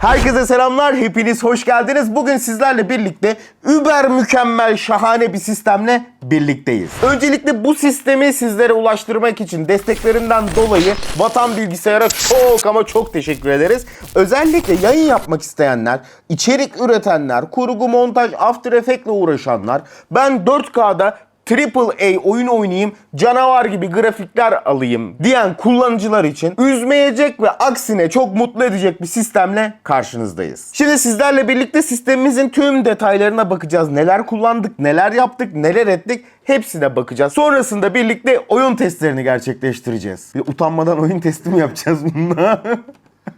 Herkese selamlar, hepiniz hoş geldiniz. Bugün sizlerle birlikte über mükemmel, şahane bir sistemle birlikteyiz. Öncelikle bu sistemi sizlere ulaştırmak için desteklerinden dolayı Vatan Bilgisayar'a çok ama çok teşekkür ederiz. Özellikle yayın yapmak isteyenler, içerik üretenler, kurgu, montaj, After Effects ile uğraşanlar, ben 4K'da Triple A oyun oynayayım, canavar gibi grafikler alayım diyen kullanıcılar için üzmeyecek ve aksine çok mutlu edecek bir sistemle karşınızdayız. Şimdi sizlerle birlikte sistemimizin tüm detaylarına bakacağız. Neler kullandık, neler yaptık, neler ettik hepsine bakacağız. Sonrasında birlikte oyun testlerini gerçekleştireceğiz. Bir utanmadan oyun testi mi yapacağız bununla?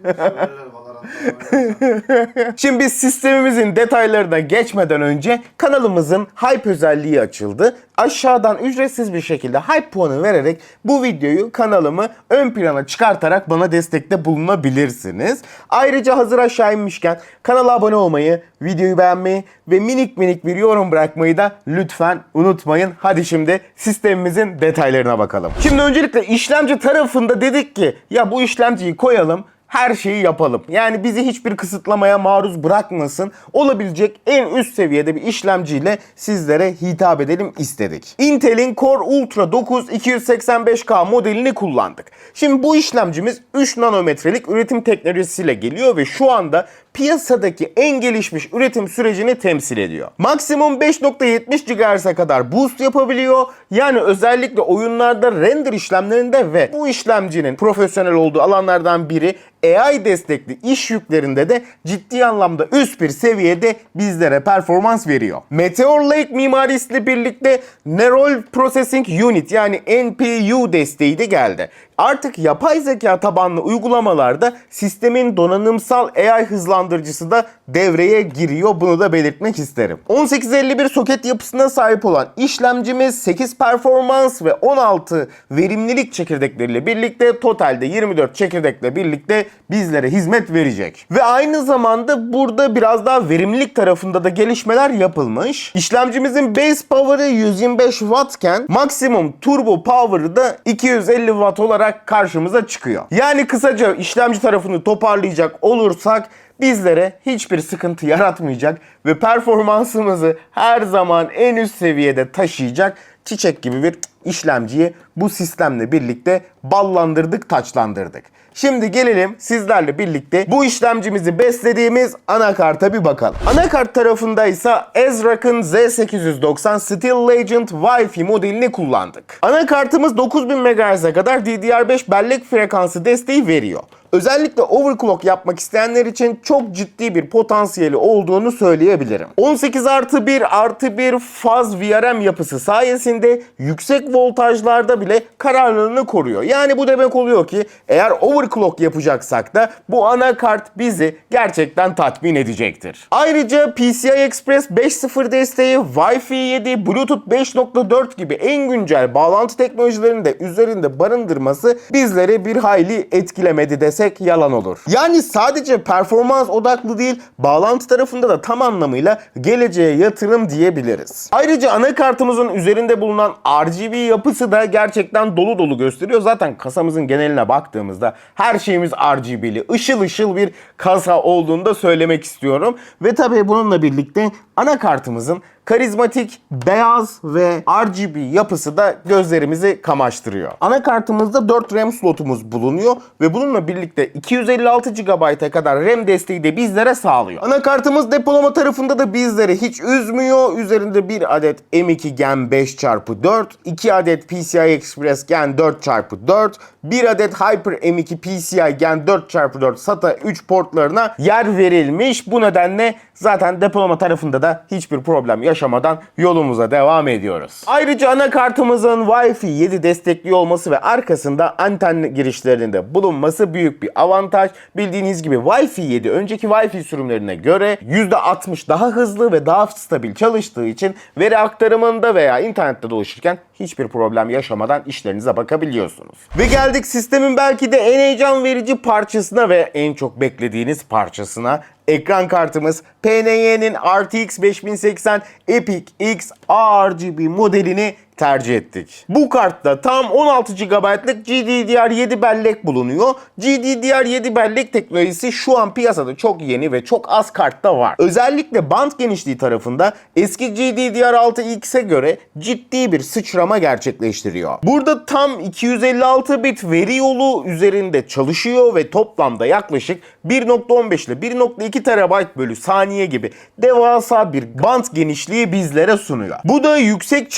Şimdi biz sistemimizin detaylarına geçmeden önce kanalımızın hype özelliği açıldı. Aşağıdan ücretsiz bir şekilde hype puanı vererek bu videoyu kanalımı ön plana çıkartarak bana destekte bulunabilirsiniz. Ayrıca hazır aşağı inmişken kanala abone olmayı, videoyu beğenmeyi ve minik minik bir yorum bırakmayı da lütfen unutmayın. Hadi şimdi sistemimizin detaylarına bakalım. Şimdi öncelikle işlemci tarafında dedik ki ya bu işlemciyi koyalım her şeyi yapalım. Yani bizi hiçbir kısıtlamaya maruz bırakmasın. Olabilecek en üst seviyede bir işlemciyle sizlere hitap edelim istedik. Intel'in Core Ultra 9 285K modelini kullandık. Şimdi bu işlemcimiz 3 nanometrelik üretim teknolojisiyle geliyor ve şu anda piyasadaki en gelişmiş üretim sürecini temsil ediyor. Maksimum 5.70 GHz'e kadar boost yapabiliyor. Yani özellikle oyunlarda render işlemlerinde ve bu işlemcinin profesyonel olduğu alanlardan biri AI destekli iş yüklerinde de ciddi anlamda üst bir seviyede bizlere performans veriyor. Meteor Lake mimarisiyle birlikte Neural Processing Unit yani NPU desteği de geldi. Artık yapay zeka tabanlı uygulamalarda sistemin donanımsal AI hızlandırıcısı da devreye giriyor. Bunu da belirtmek isterim. 1851 soket yapısına sahip olan işlemcimiz 8 performans ve 16 verimlilik çekirdekleriyle birlikte totalde 24 çekirdekle birlikte bizlere hizmet verecek. Ve aynı zamanda burada biraz daha verimlilik tarafında da gelişmeler yapılmış. İşlemcimizin base power'ı 125 wattken maksimum turbo power'ı da 250 watt olarak karşımıza çıkıyor. Yani kısaca işlemci tarafını toparlayacak olursak bizlere hiçbir sıkıntı yaratmayacak ve performansımızı her zaman en üst seviyede taşıyacak çiçek gibi bir işlemciyi bu sistemle birlikte ballandırdık, taçlandırdık. Şimdi gelelim sizlerle birlikte bu işlemcimizi beslediğimiz anakarta bir bakalım. Anakart tarafında ise Ezrak'ın Z890 Steel Legend Wi-Fi modelini kullandık. Anakartımız 9000 MHz'e kadar DDR5 bellek frekansı desteği veriyor. Özellikle overclock yapmak isteyenler için çok ciddi bir potansiyeli olduğunu söyleyebilirim. 18 artı 1 artı 1 faz VRM yapısı sayesinde yüksek voltajlarda bile kararlılığını koruyor. Yani bu demek oluyor ki eğer overclock yapacaksak da bu anakart bizi gerçekten tatmin edecektir. Ayrıca PCI Express 5.0 desteği, Wi-Fi 7, Bluetooth 5.4 gibi en güncel bağlantı teknolojilerini de üzerinde barındırması bizleri bir hayli etkilemedi desek yalan olur. Yani sadece performans odaklı değil, bağlantı tarafında da tam anlamıyla geleceğe yatırım diyebiliriz. Ayrıca anakartımızın üzerinde bulunan RGB yapısı da gerçekten dolu dolu gösteriyor. Zaten kasamızın geneline baktığımızda her şeyimiz RGB'li, ışıl ışıl bir kasa olduğunu da söylemek istiyorum. Ve tabii bununla birlikte anakartımızın karizmatik, beyaz ve RGB yapısı da gözlerimizi kamaştırıyor. Anakartımızda 4 RAM slotumuz bulunuyor ve bununla birlikte 256 GB'a kadar RAM desteği de bizlere sağlıyor. Anakartımız depolama tarafında da bizleri hiç üzmüyor. Üzerinde bir adet M2 Gen 5x4, 2 adet PCI Express Gen 4x4, bir adet Hyper M2 PCI Gen 4x4 SATA 3 portlarına yer verilmiş. Bu nedenle zaten depolama tarafında da hiçbir problem yaşamadan yolumuza devam ediyoruz. Ayrıca anakartımızın Wi-Fi 7 destekli olması ve arkasında anten girişlerinde bulunması büyük bir avantaj. Bildiğiniz gibi Wi-Fi 7 önceki Wi-Fi sürümlerine göre %60 daha hızlı ve daha stabil çalıştığı için veri aktarımında veya internette dolaşırken hiçbir problem yaşamadan işlerinize bakabiliyorsunuz. Ve geldik sistemin belki de en heyecan verici parçasına ve en çok beklediğiniz parçasına. Ekran kartımız PNY'nin RTX 5080 Epic X ARGB modelini tercih ettik. Bu kartta tam 16 GB'lık GDDR7 bellek bulunuyor. GDDR7 bellek teknolojisi şu an piyasada çok yeni ve çok az kartta var. Özellikle band genişliği tarafında eski GDDR6X'e göre ciddi bir sıçrama gerçekleştiriyor. Burada tam 256 bit veri yolu üzerinde çalışıyor ve toplamda yaklaşık 1.15 ile 1.2 TB bölü saniye gibi devasa bir band genişliği bizlere sunuyor. Bu da yüksek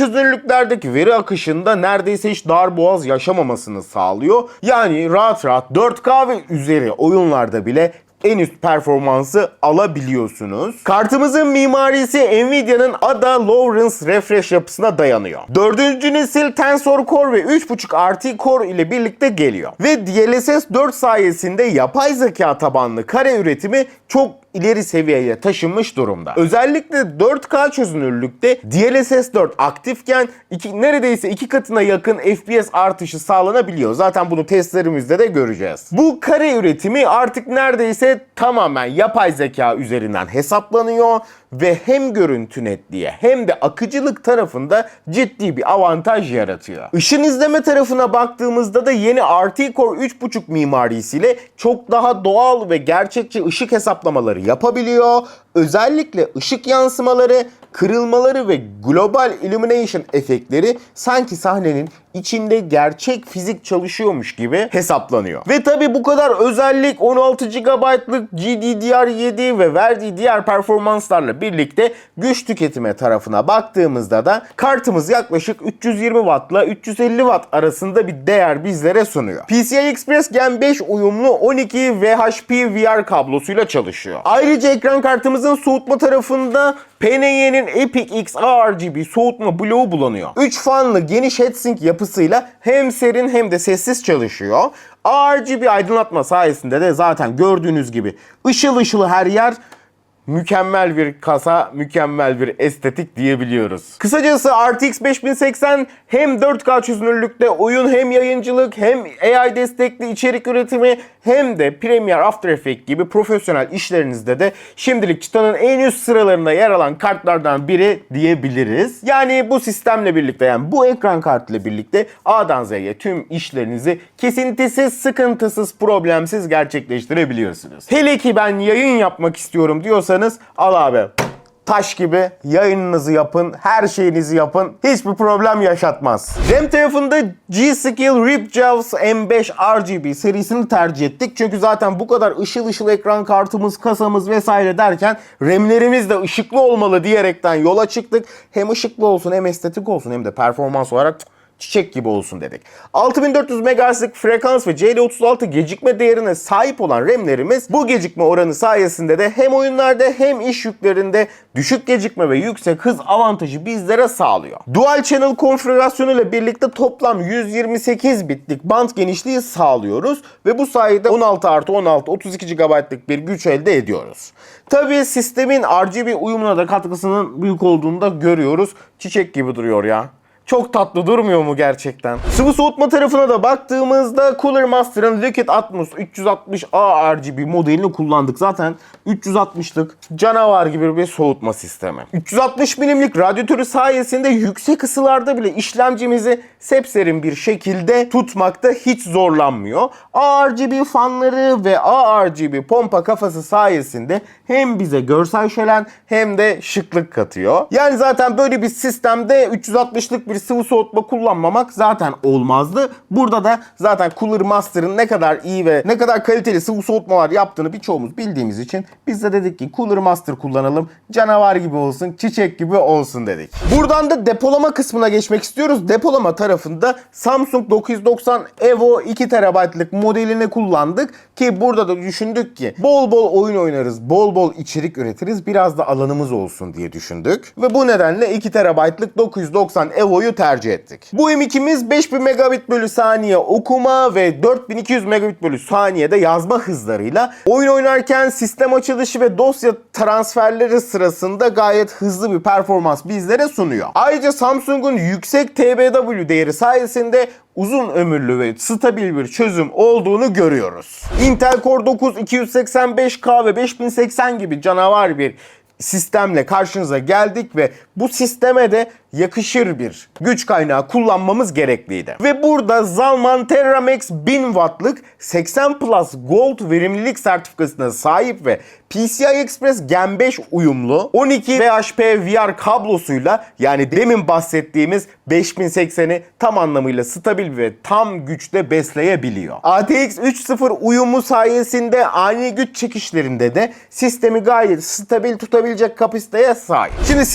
çözünürlüklerdeki veri akışında neredeyse hiç darboğaz yaşamamasını sağlıyor. Yani rahat rahat 4K ve üzeri oyunlarda bile en üst performansı alabiliyorsunuz. Kartımızın mimarisi Nvidia'nın Ada Lawrence Refresh yapısına dayanıyor. Dördüncü nesil Tensor Core ve 3.5 RT Core ile birlikte geliyor. Ve DLSS 4 sayesinde yapay zeka tabanlı kare üretimi çok ileri seviyeye taşınmış durumda. Özellikle 4K çözünürlükte DLSS 4 aktifken iki, neredeyse iki katına yakın FPS artışı sağlanabiliyor. Zaten bunu testlerimizde de göreceğiz. Bu kare üretimi artık neredeyse tamamen yapay zeka üzerinden hesaplanıyor ve hem görüntü netliği hem de akıcılık tarafında ciddi bir avantaj yaratıyor. Işın izleme tarafına baktığımızda da yeni RT Core 3.5 mimarisiyle çok daha doğal ve gerçekçi ışık hesaplamaları yapabiliyor. Özellikle ışık yansımaları, kırılmaları ve global illumination efektleri sanki sahnenin içinde gerçek fizik çalışıyormuş gibi hesaplanıyor. Ve tabi bu kadar özellik 16 GB'lık GDDR7 ve verdiği diğer performanslarla birlikte güç tüketime tarafına baktığımızda da kartımız yaklaşık 320 Watt ile 350 Watt arasında bir değer bizlere sunuyor. PCI Express Gen 5 uyumlu 12 VHP VR kablosuyla çalışıyor. Ayrıca ekran kartımızın soğutma tarafında PNY'nin Epic X ARGB soğutma bloğu bulunuyor. 3 fanlı geniş heatsink yapısıyla hem serin hem de sessiz çalışıyor. RGB aydınlatma sayesinde de zaten gördüğünüz gibi ışıl ışıl her yer mükemmel bir kasa, mükemmel bir estetik diyebiliyoruz. Kısacası RTX 5080 hem 4K çözünürlükte oyun hem yayıncılık hem AI destekli içerik üretimi hem de Premiere After Effects gibi profesyonel işlerinizde de şimdilik çıtanın en üst sıralarında yer alan kartlardan biri diyebiliriz. Yani bu sistemle birlikte yani bu ekran kartıyla birlikte A'dan Z'ye tüm işlerinizi kesintisiz, sıkıntısız, problemsiz gerçekleştirebiliyorsunuz. Hele ki ben yayın yapmak istiyorum diyorsanız al abi taş gibi yayınınızı yapın, her şeyinizi yapın. Hiçbir problem yaşatmaz. RAM tarafında G-Skill Ripjaws M5 RGB serisini tercih ettik. Çünkü zaten bu kadar ışıl ışıl ekran kartımız, kasamız vesaire derken RAM'lerimiz de ışıklı olmalı diyerekten yola çıktık. Hem ışıklı olsun hem estetik olsun hem de performans olarak çiçek gibi olsun dedik. 6400 MHz'lik frekans ve CD36 gecikme değerine sahip olan RAM'lerimiz bu gecikme oranı sayesinde de hem oyunlarda hem iş yüklerinde düşük gecikme ve yüksek hız avantajı bizlere sağlıyor. Dual channel konfigürasyonu ile birlikte toplam 128 bitlik band genişliği sağlıyoruz ve bu sayede 16 artı 16 32 GB'lık bir güç elde ediyoruz. Tabii sistemin RGB uyumuna da katkısının büyük olduğunu da görüyoruz. Çiçek gibi duruyor ya. Çok tatlı durmuyor mu gerçekten? Sıvı soğutma tarafına da baktığımızda Cooler Master'ın Liquid Atmos 360A RGB modelini kullandık. Zaten 360'lık canavar gibi bir soğutma sistemi. 360 milimlik radyatörü sayesinde yüksek ısılarda bile işlemcimizi sepserin bir şekilde tutmakta hiç zorlanmıyor. ARGB fanları ve ARGB pompa kafası sayesinde hem bize görsel şölen hem de şıklık katıyor. Yani zaten böyle bir sistemde 360'lık bir sıvı soğutma kullanmamak zaten olmazdı. Burada da zaten Cooler Master'ın ne kadar iyi ve ne kadar kaliteli sıvı soğutmalar yaptığını birçoğumuz bildiğimiz için biz de dedik ki Cooler Master kullanalım. Canavar gibi olsun, çiçek gibi olsun dedik. Buradan da depolama kısmına geçmek istiyoruz. Depolama tarafında Samsung 990 Evo 2 TB'lık modelini kullandık ki burada da düşündük ki bol bol oyun oynarız, bol bol içerik üretiriz, biraz da alanımız olsun diye düşündük. Ve bu nedenle 2 TB'lık 990 Evo'yu tercih ettik. Bu M2'miz 5000 megabit bölü saniye okuma ve 4200 megabit bölü saniyede yazma hızlarıyla oyun oynarken sistem açılışı ve dosya transferleri sırasında gayet hızlı bir performans bizlere sunuyor. Ayrıca Samsung'un yüksek TBW değeri sayesinde uzun ömürlü ve stabil bir çözüm olduğunu görüyoruz. Intel Core 9 285K ve 5080 gibi canavar bir sistemle karşınıza geldik ve bu sisteme de yakışır bir güç kaynağı kullanmamız gerekliydi. Ve burada Zalman Terramax 1000 wattlık 80 Plus Gold verimlilik sertifikasına sahip ve PCI Express Gen 5 uyumlu 12 VHP VR kablosuyla yani demin bahsettiğimiz 5080'i tam anlamıyla stabil ve tam güçte besleyebiliyor. ATX 3.0 uyumu sayesinde ani güç çekişlerinde de sistemi gayet stabil tutabilecek kapasiteye sahip. Şimdi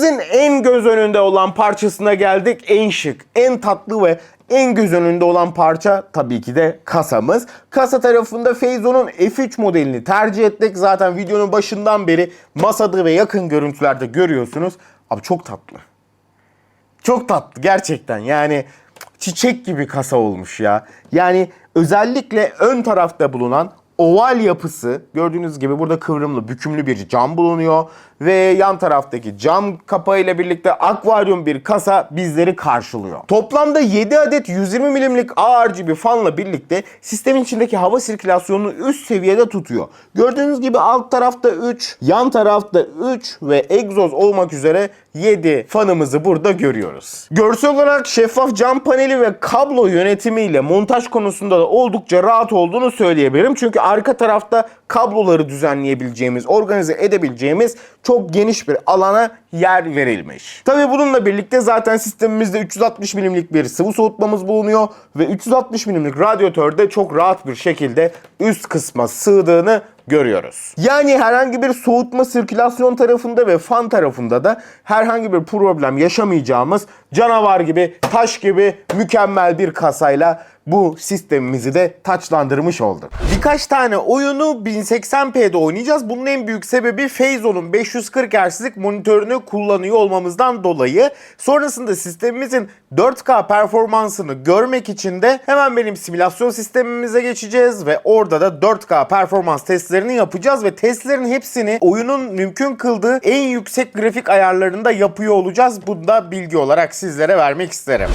sistemimizin en göz önünde olan parçasına geldik. En şık, en tatlı ve en göz önünde olan parça tabii ki de kasamız. Kasa tarafında Feizo'nun F3 modelini tercih ettik. Zaten videonun başından beri masada ve yakın görüntülerde görüyorsunuz. Abi çok tatlı. Çok tatlı gerçekten yani çiçek gibi kasa olmuş ya. Yani özellikle ön tarafta bulunan oval yapısı gördüğünüz gibi burada kıvrımlı, bükümlü bir cam bulunuyor ve yan taraftaki cam kapağıyla birlikte akvaryum bir kasa bizleri karşılıyor. Toplamda 7 adet 120 milimlik ARGB fanla birlikte sistemin içindeki hava sirkülasyonunu üst seviyede tutuyor. Gördüğünüz gibi alt tarafta 3, yan tarafta 3 ve egzoz olmak üzere 7 fanımızı burada görüyoruz. Görsel olarak şeffaf cam paneli ve kablo yönetimiyle montaj konusunda da oldukça rahat olduğunu söyleyebilirim. Çünkü arka tarafta kabloları düzenleyebileceğimiz, organize edebileceğimiz çok geniş bir alana yer verilmiş. Tabi bununla birlikte zaten sistemimizde 360 milimlik bir sıvı soğutmamız bulunuyor ve 360 milimlik radyatörde çok rahat bir şekilde üst kısma sığdığını görüyoruz. Yani herhangi bir soğutma sirkülasyon tarafında ve fan tarafında da herhangi bir problem yaşamayacağımız canavar gibi, taş gibi mükemmel bir kasayla bu sistemimizi de taçlandırmış olduk. Birkaç tane oyunu 1080p'de oynayacağız. Bunun en büyük sebebi Feizo'nun 540 Hz'lik monitörünü kullanıyor olmamızdan dolayı. Sonrasında sistemimizin 4K performansını görmek için de hemen benim simülasyon sistemimize geçeceğiz ve orada da 4K performans testlerini yapacağız ve testlerin hepsini oyunun mümkün kıldığı en yüksek grafik ayarlarında yapıyor olacağız. Bunu da bilgi olarak sizlere vermek isterim.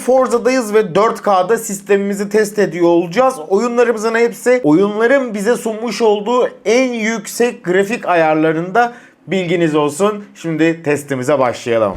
Forza'dayız ve 4K'da sistemimizi test ediyor olacağız. Oyunlarımızın hepsi oyunların bize sunmuş olduğu en yüksek grafik ayarlarında bilginiz olsun. Şimdi testimize başlayalım.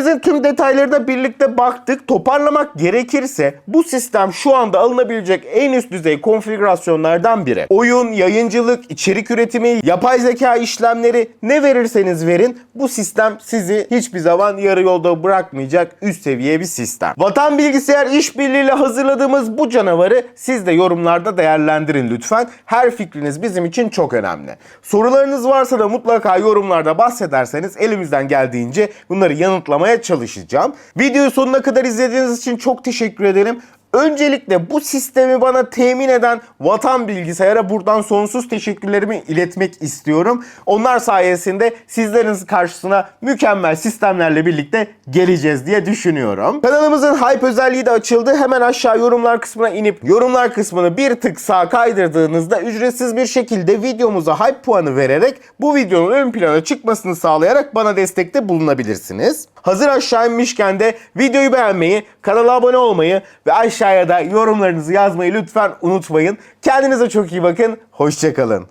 Sistemimizin tüm detaylarına birlikte baktık. Toparlamak gerekirse bu sistem şu anda alınabilecek en üst düzey konfigürasyonlardan biri. Oyun, yayıncılık, içerik üretimi, yapay zeka işlemleri ne verirseniz verin bu sistem sizi hiçbir zaman yarı yolda bırakmayacak üst seviye bir sistem. Vatan Bilgisayar işbirliğiyle hazırladığımız bu canavarı siz de yorumlarda değerlendirin lütfen. Her fikriniz bizim için çok önemli. Sorularınız varsa da mutlaka yorumlarda bahsederseniz elimizden geldiğince bunları yanıtlamaya çalışacağım. Videoyu sonuna kadar izlediğiniz için çok teşekkür ederim. Öncelikle bu sistemi bana temin eden Vatan Bilgisayar'a buradan sonsuz teşekkürlerimi iletmek istiyorum. Onlar sayesinde sizlerin karşısına mükemmel sistemlerle birlikte geleceğiz diye düşünüyorum. Kanalımızın hype özelliği de açıldı. Hemen aşağı yorumlar kısmına inip yorumlar kısmını bir tık sağa kaydırdığınızda ücretsiz bir şekilde videomuza hype puanı vererek bu videonun ön plana çıkmasını sağlayarak bana destekte bulunabilirsiniz. Hazır aşağı inmişken de videoyu beğenmeyi, kanala abone olmayı ve aşağıya da yorumlarınızı yazmayı lütfen unutmayın. Kendinize çok iyi bakın. Hoşçakalın.